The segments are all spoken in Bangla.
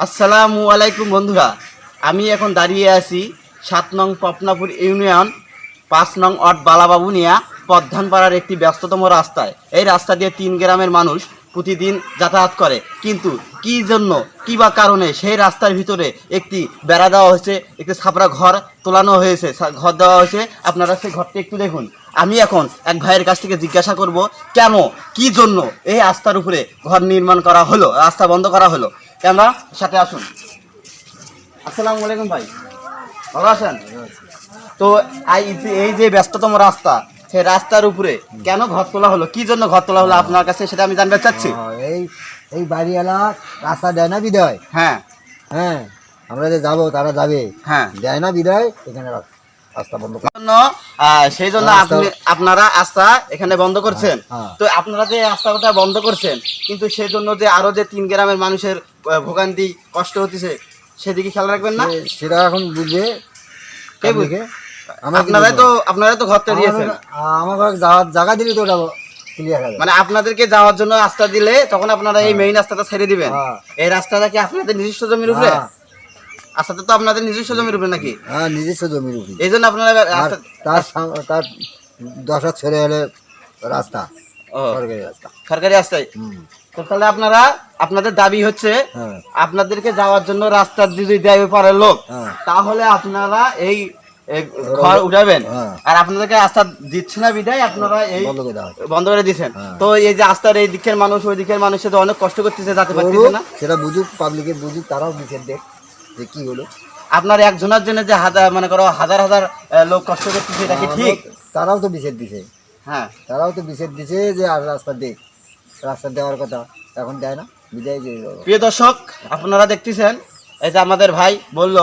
আসসালামু আলাইকুম বন্ধুরা। আমি এখন দাঁড়িয়ে আছি সাত নং পপনাপুর ইউনিয়ন, পাঁচ নং অট বালাবাবুনিয়া পদ্ধানপাড়ার একটি ব্যস্ততম রাস্তায়। এই রাস্তা দিয়ে তিন গ্রামের মানুষ প্রতিদিন যাতায়াত করে। কিন্তু কি জন্য, কি বা কারণে সেই রাস্তার ভিতরে একটি বেড়া দেওয়া হয়েছে, একটি ছাপড়া ঘর তোলানো হয়েছে ঘর দেওয়া হয়েছে? আপনারা সেই ঘরটি একটু দেখুন। আমি এখন এক ভাইয়ের কাছ থেকে জিজ্ঞাসা করব, কেন, কি জন্য এই রাস্তার উপরে ঘর নির্মাণ করা হলো, রাস্তা বন্ধ করা হলো? আমরা সাথে আসুন। আসসালামু আলাইকুম ভাই। ভালো আছেন? তো এই যে ব্যস্ততম রাস্তা সেই রাস্তার উপরে কেন ঘর তোলা হলো? কি জন্য ঘর তোলা হলো আপনার কাছে সেটা আমি জানতে চাচ্ছি। এই এই বাড়িওয়ালা রাস্তা দেয় না বিদয়? হ্যাঁ। হ্যাঁ আমরা যে যাব তারা যাবে। হ্যাঁ। দেয় না বিদয় এখানে রাস- রাস্তা সেই জন্য আপনি আপনারা রাস্তা এখানে বন্ধ করছেন। হ্যাঁ। তো আপনারা যে রাস্তাটা বন্ধ করছেন কিন্তু সেই জন্য যে আরও যে তিন গ্রামের মানুষের ভোগান্তি কষ্ট হচ্ছে সেদিকে খেয়াল রাখবেন না? সেটা এখন বুঝবে কে বুঝবে? বুঝবে আমরা কি আপনারাই তো আপনারাই তো দিয়েছেন। আমার যাওয়ার জায়গা দিলে তো ওটা মানে আপনাদেরকে যাওয়ার জন্য রাস্তা দিলে তখন আপনারা এই মেইন রাস্তাটা ছেড়ে দিবেন। হ্যাঁ। এই রাস্তাটা কি আপনাদের নিজস্ব জমির উপরে? রাস্তাটা তো আপনাদের নিজস্ব জমির উপরে নাকি? হ্যাঁ নিজস্ব জমির উপরে এই জন্য আপনারা তার তার দশ ছেড়ে হলে রাস্তা সরকারি রাস্তা। সরকারি রাস্তায়? তো তাহলে আপনারা আপনাদের দাবি হচ্ছে হ্যাঁ। আপনাদেরকে যাওয়ার জন্য রাস্তা যদি দেয় পারে লোক হ্যাঁ। তাহলে আপনারা এই ঘর উঠাবেন। হ্যাঁ। আর আপনাদেরকে রাস্তা দিচ্ছে না বিদায় আপনারা এই বন্ধ করে দিচ্ছেন। তো এই যে রাস্তার এই দিকের মানুষ ওই দিকের মানুষে তো অনেক কষ্ট করতেছে যাতে পারতেছে না। সেটা বুঝুক পাবলিকে বুঝুক তারাও বিচার দেখ। যে কি হলো? আপনার একজনের জন্য যে হাজার মনে করো হাজার হাজার লোক কষ্ট করতেছে এটা কি ঠিক? তারাও তো বিচার দিছে। হ্যাঁ। তারাও তো বিচার দিছে যে আর রাস্তা দেখ রাস্তা দেওয়ার কথা। এখন দেয় না বিদায় প্রিয় দর্শক আপনারা দেখতেছেন এই যে আমাদের ভাই বলল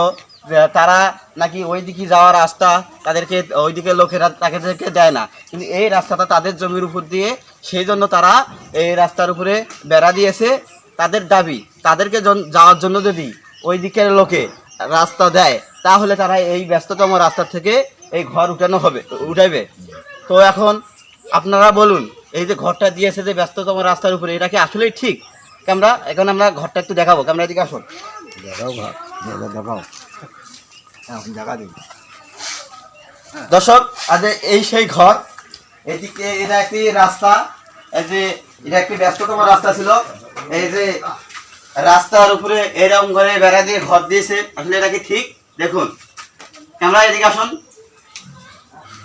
যে তারা নাকি ওই দিকে যাওয়ার রাস্তা তাদেরকে ওই দিকে লোকেরা তাদেরকে দেয় না। কিন্তু এই রাস্তাটা তাদের জমির উপর দিয়ে সেই জন্য তারা এই রাস্তার উপরে বেড়া দিয়েছে। তাদের দাবি তাদেরকে যাওয়ার জন্য যদি ওই দিকের লোকে রাস্তা দেয় তাহলে তারা এই ব্যস্ততম রাস্তা থেকে এই ঘর উঠানো হবে উঠাইবে। তো এখন আপনারা বলুন এই যে ঘরটা দিয়েছে যে ব্যস্ততম রাস্তার উপরে এটা কি আসলেই ঠিক? ক্যামেরা এখন আমরা ঘরটা একটু দেখাবো আমরা এদিকে আসুন। দেখাও ঘর জায়গা দেখাও। এখন জায়গা দিন। দর্শক আজ এই সেই ঘর এদিকে এটা একটি রাস্তা এই যে এটা একটি ব্যস্ততম রাস্তা ছিল এই যে রাস্তার উপরে এরকম করে বেড়া দিয়ে ঘর দিয়েছে। আসলে এটা কি ঠিক? দেখুন। ক্যামেরা এদিকে আসুন।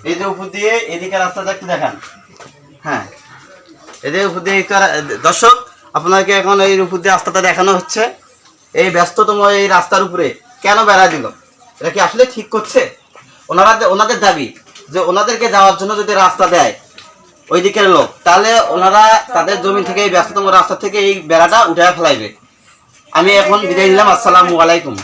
এই যে উপর দিয়ে এদিকে রাস্তাটা একটু দেখান। হ্যাঁ। এদের উপর দিয়ে দর্শক, আপনাকে এখন এই উপর দিয়ে রাস্তাটা দেখানো হচ্ছে। এই ব্যস্ততম এই রাস্তার উপরে কেন বেড়া দিল? এটা কি আসলে ঠিক করছে? ওনারা ওনাদের দাবি যে ওনাদেরকে যাওয়ার জন্য যদি রাস্তা দেয় ওই দিকের লোক, তাহলে ওনারা তাদের জমি থেকে, এই ব্যস্ততম রাস্তা থেকে এই বেড়াটা উঠে ফেলাইবে। আমি এখন বিদায় নিলাম আসসালামু আলাইকুম।